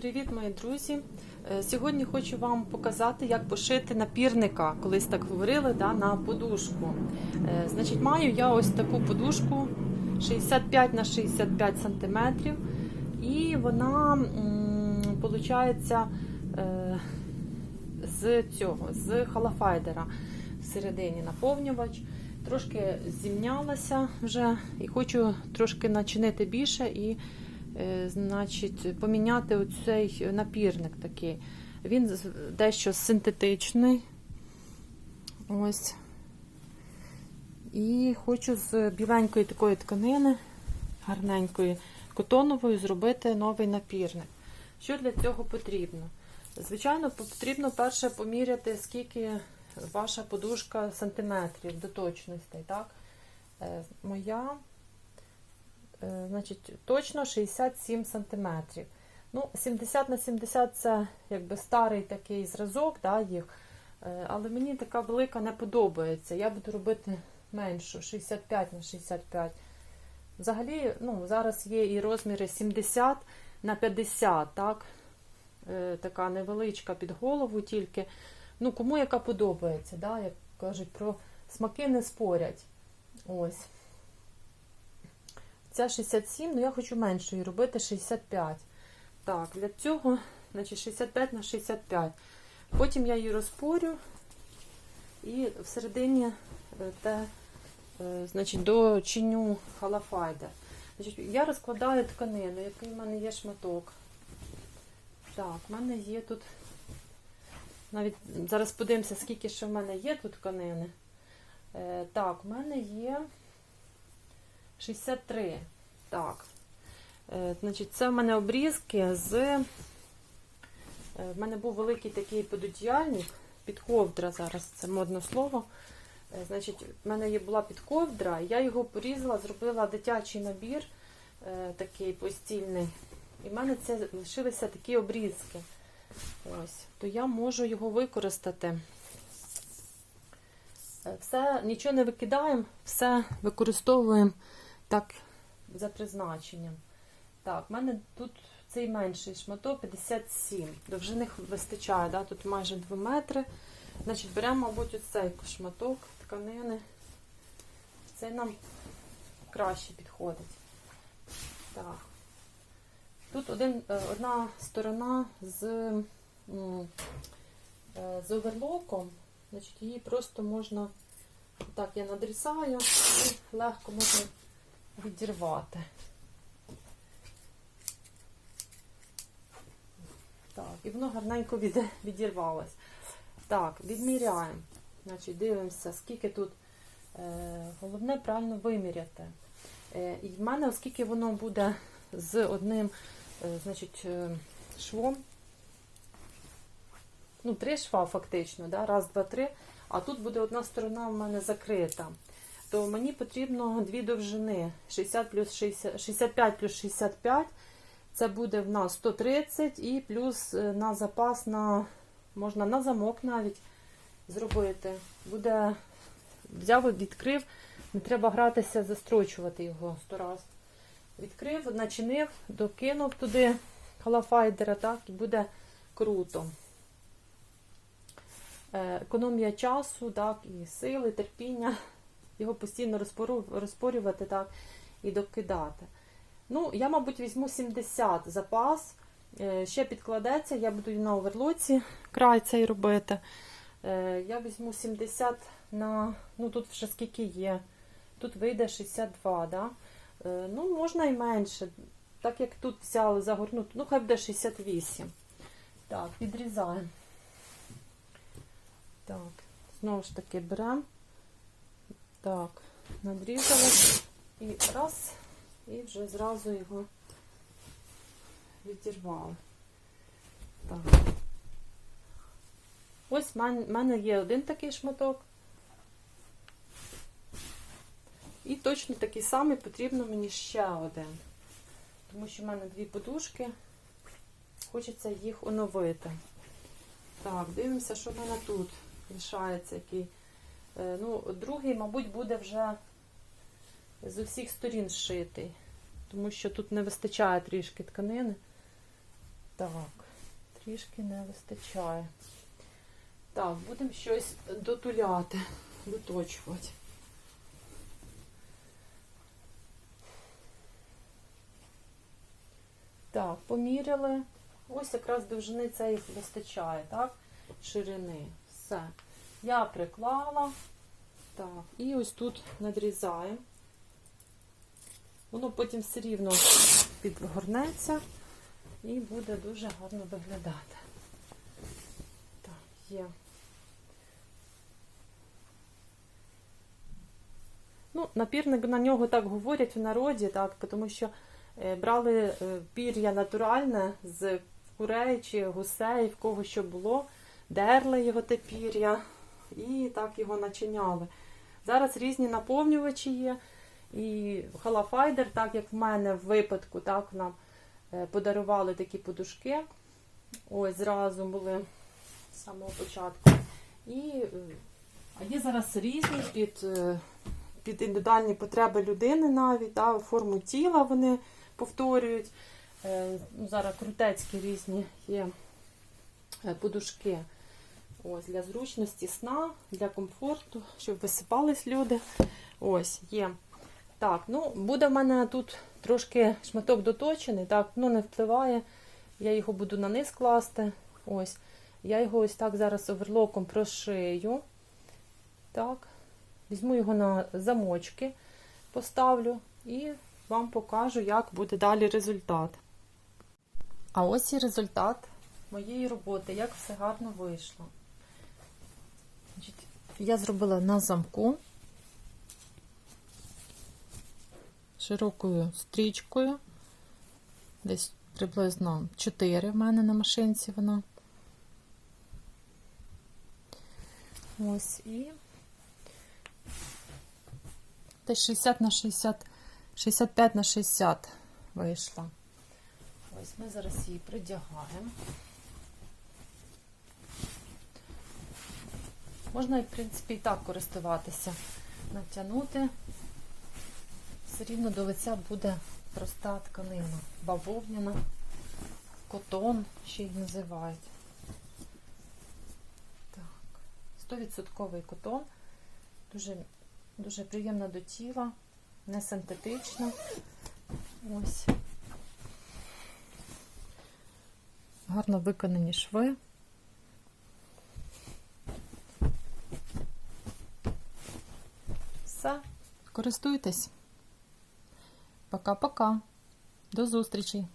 Привіт, мої друзі! Е, Сьогодні хочу вам показати, як пошити напірника. Колись так говорили да, на подушку. Е, Значить, маю я ось таку подушку 65 на 65 см. І вона виходить з цього, з халафайдера всередині наповнювач. Трошки зімнялася вже і хочу трошки начинити більше і е, значить, поміняти оцей напірник такий. Він дещо синтетичний. Ось. І хочу з біленької такої тканини, гарненької, котонової, зробити новий напірник. Що для цього потрібно? Звичайно, потрібно перше поміряти, скільки ваша подушка сантиметрів до точностей. Так? Е, Моя Е, Значить, точно 67 сантиметрів. Ну, 70 на 70 це якби старий такий зразок, да, їх. Е, Але мені така велика не подобається. Я буду робити меншу, 65 на 65. Взагалі, ну, зараз є і розміри 70 на 50, так? Е, Така невеличка під голову тільки. Ну, кому яка подобається, да? як кажуть, про смаки не спорять. Ось. Ця 67, ну я хочу меншою робити 65. Так, для цього, значить, 65 на 65. Потім я її розпорю і всередині е, те, е, значить, дочиню халафайда. Значить, я розкладаю тканину, який в мене є шматок. Так, в мене є тут. Навіть зараз подивимося, скільки ще в мене є тут тканини. Е, так, в мене є 63. Так. Е, значить, це в мене обрізки з. е, В мене був великий такий пододіяльник, підковдра зараз, це модне слово. Е, Значить, в мене є була підковдра, я його порізала, зробила дитячий набір такий постільний. І в мене це лишилися такі обрізки. Ось, то я можу його використати. Все, нічого не викидаємо, все використовуємо так за призначенням. Так, в мене тут цей менший шматок 57. Довжини вистачає, да? тут майже 2 метри. Значить, беремо, мабуть, оцей шматок тканини. Цей нам краще підходить. Так. Тут один, е, одна сторона з, е, з оверлоком, значить, її просто можна, так, я надрізаю і легко можна відірвати. Так, і воно гарненько від, відірвалось. Так, відміряємо. Значить, дивимося, скільки тут. Е, головне правильно виміряти. Е, і в мене, оскільки воно буде з одним е, значить, е, швом, ну, три шва фактично, да? раз, два, три, а тут буде одна сторона в мене закрита, то мені потрібно дві довжини 60 плюс 60, 65 плюс 65. Це буде в нас 130 і плюс е, на запас на можна на замок навіть зробити. Буде взяв, відкрив, не треба гратися, застрочувати його сто раз. Відкрив, начинив, докинув туди халафайдера, так, і буде круто. Е, Економія часу, так, і сили, терпіння, його постійно розпорювати так, і докидати. Ну, я, мабуть, візьму 70 запас. Е, Ще підкладеться, я буду на оверлоці край цей робити. Е, Я візьму 70 на. Ну, тут вже скільки є. Тут вийде 62, да? Е, Ну, можна і менше. Так як тут взяли загорнути, ну, хай буде 68. Так, відрізаємо. Так, знову ж таки беремо. Так, надрізали. І раз. І вже зразу його відірвали. Так. Ось в мене є один такий шматок. І точно такий самий потрібно мені ще один. Тому що в мене дві подушки. Хочеться їх оновити. Так, дивимося, що в мене тут лишається який. Е, Ну, другий, мабуть, буде вже з усіх сторін зшитий, тому що тут не вистачає трішки тканини. Так, трішки не вистачає. Так, будемо щось дотуляти, доточувати. Так, поміряли. Ось якраз довжини цієї вистачає, так? Ширини. Все. Я приклала. Так, і ось тут надрізаємо. Воно потім все рівно підгорнеться і буде дуже гарно виглядати. Так, є. Ну, напірник на нього так говорять в народі, так, тому що е, брали е, пір'я натуральне з курей чи гусей, в кого що було, дерли його те пір'я і так його начиняли. Зараз різні наповнювачі є. І халафайдер, так як в мене в випадку, так нам е, подарували такі подушки. Ось зразу були з самого початку. І е, а є зараз різні під, е, під індивідуальні потреби людини навіть, да, форму тіла вони повторюють. Ну, Зараз крутецькі різні є подушки. Ось Для зручності сна, для комфорту, щоб висипались люди. Ось є. Так, ну буде в мене тут трошки шматок доточений, так, ну не впливає. Я його буду на низ класти. Ось. Я його ось так зараз оверлоком прошию. Так. Візьму його на замочки, поставлю і вам покажу, як буде далі результат. А ось і результат моєї роботи, як все гарно вийшло. Я зробила на замку широкою стрічкою. Десь приблизно 4 в мене на машинці вона. Ось і десь 60 на 60, 65 на 60 вийшла. Ось ми зараз її придягаємо. Можна, в принципі, і так користуватися, натягнути. Все рівно до лиця буде проста тканина, бавовняна, котон ще й називають. Так, 100% котон, дуже, дуже приємна до тіла, не синтетична. Ось. Гарно виконані шви. Все, користуйтесь. Пока-пока. До зустрічі!